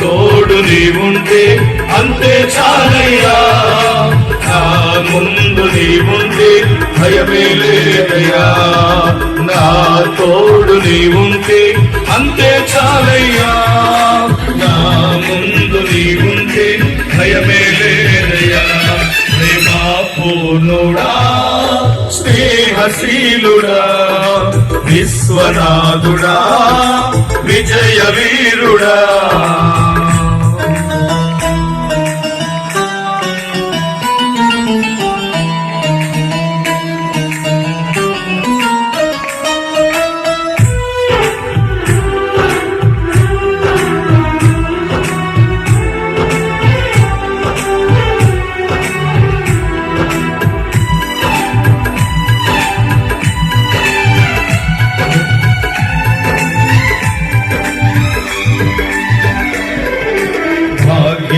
తోడు నీవుంటే అంతే చాలయ్యా. నా ముందు నీవుంటే భయమే లేదయ్యా. నా తోడు నీవుంటే అంతే చాలయ్యా. నా ముందు నీవుంటే భయమే లేదయ్యా. ప్రేమా స్నేహశీలుడా విశ్వనాథుడా విజయ వీరుడా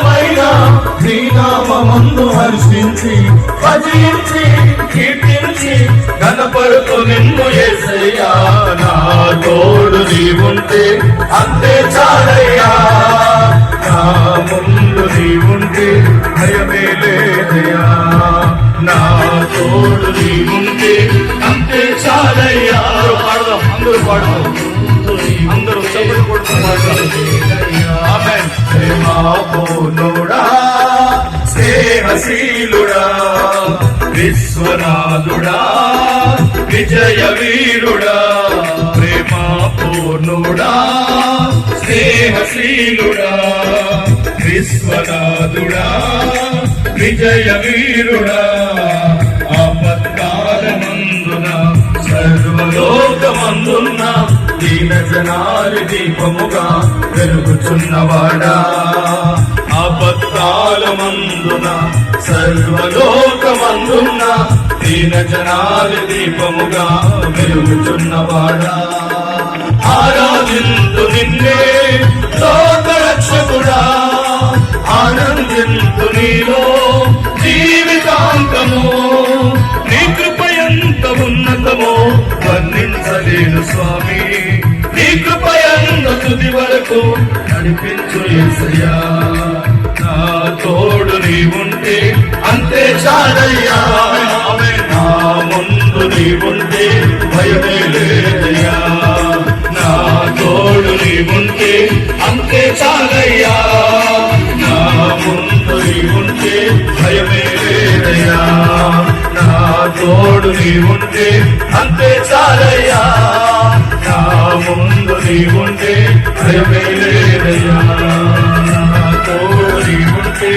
ఘనమైన నీ నామందు హర్షించి భజించి కీర్తించి ఘనపడుతూ నిన్ను ఏసయ్యా. నా తోడు నీవుంటే అంతే చాలయ్యా. నా ముందు నీవుంటే భయమే లేదయ్యా. నా తోడు నీవుంటే అంతే చాలయ్యా. పాడదాం అందరూ పాడదాం. అందరూ చప్పట్లు కొడుతూ పాడతారు ప్రేమా పూర్ణుడా స్నేహశీలుడా విశ్వనాథుడా విజయ వీరుడా ప్రేమా పూర్ణుడా స్నేహశీలుడా విశ్వనాథుడా విజయ వీరుడా ఆపత్కాలమందున సర్వలోకమందున్నా దీన జనాలు దీపముగా వెలుగుచున్నవాడా మందున సర్వలోకమందున్న దీన జనాలు దీపముగా వెలుగుచున్నవాడా ఆరాధింతు నిన్నే లోకరక్షకుడా. ఆనందింతు నీలో జీవితాంతము. నీ కృప ఎంత ఉన్నతమో. వర్ణించలేను స్వామి నీ కృప తుది వరకు నడిపించు యేసయ్యా నా తోడు నీ ఉంటే అంతే చాలయ్యా. నా ముందు నీ ఉంటే భయమే లేదయ్యా. నా తోడు నీ ఉంటే అంతే చాలయ్యా. నా ముందు నీ ఉంటే భయమే లేదయ్యా. తోడు నీ ఉంటే అంతే చాలయ్యా. నా ముందు నీ ఉంటే భయమే లేదయ్యా. తోడు నీ ఉంటే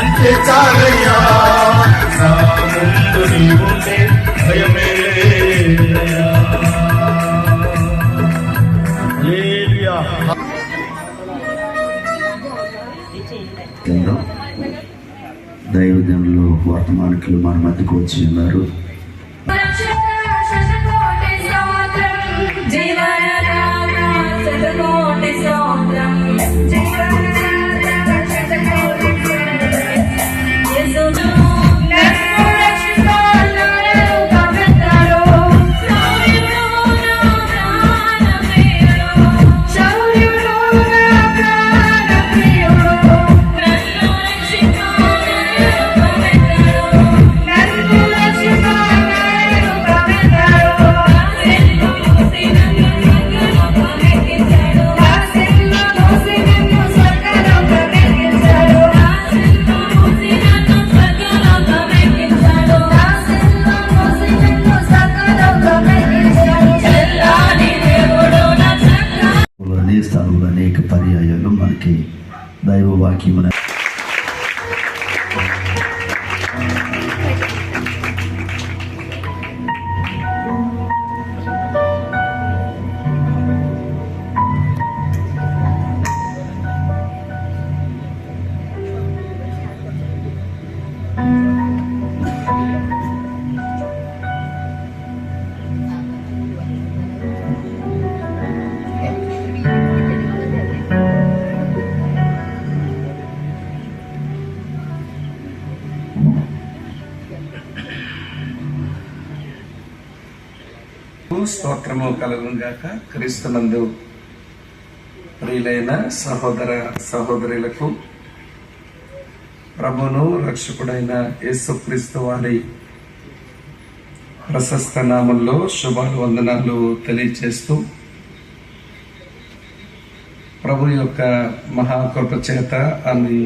అంతే చాలయ్యా. నా ముందు నీ ఉంటే భయమే లేదయ్యా. దైవజనులు వర్తమానికులు మన మధ్యకు వచ్చి ఉన్నారు. స్థానంలో అనేక పర్యాయాలు మనకి దైవ వాక్యమున స్తోత్రము కలుగును గాక క్రీస్తునందు ప్రియులైన సహోదర సహోదరులకు ప్రభును రక్షకుడైన యేసుక్రీస్తు వారి ప్రశస్త నామంలో శుభాలు వందనాలు తెలియచేస్తూ ప్రభు యొక్క మహాకృప చేత అని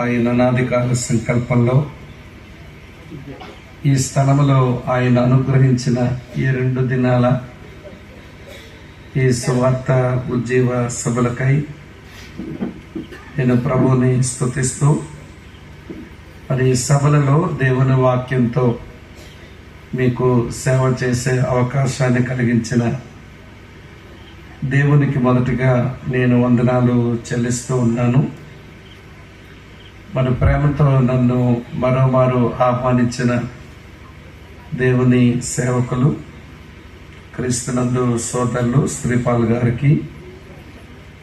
ఆయన అనాదికాల సంకల్పంలో ఈ స్థలములో ఆయన అనుగ్రహించిన ఈ రెండు దినాల ఈ సువార్త ఉజ్జీవ సభలకై నేను ప్రభుని స్థుతిస్తూ మరి ఈ సభలలో దేవుని వాక్యంతో మీకు సేవ చేసే అవకాశాన్ని కలిగించిన దేవునికి మొదటిగా నేను వందనాలు చెల్లిస్తూ ఉన్నాను. మన ప్రేమతో నన్ను మరోమారు ఆహ్వానించిన దేవుని సేవకులు క్రీస్తునందు సోదరులు శ్రీపాల్ గారికి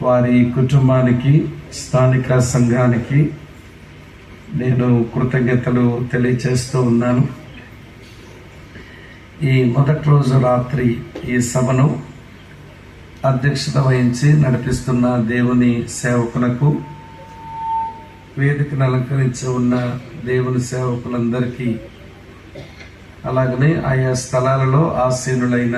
వారి కుటుంబానికి స్థానిక సంఘానికి నేను కృతజ్ఞతలు తెలియచేస్తూ ఉన్నాను. ఈ మొదటి రోజు రాత్రి ఈ సభను అధ్యక్షత వహించి నడిపిస్తున్న దేవుని సేవకులకు వేదికను అలంకరించి ఉన్న దేవుని సేవకులందరికీ అలాగనే ఆయా స్థలాలలో ఆసీనులైన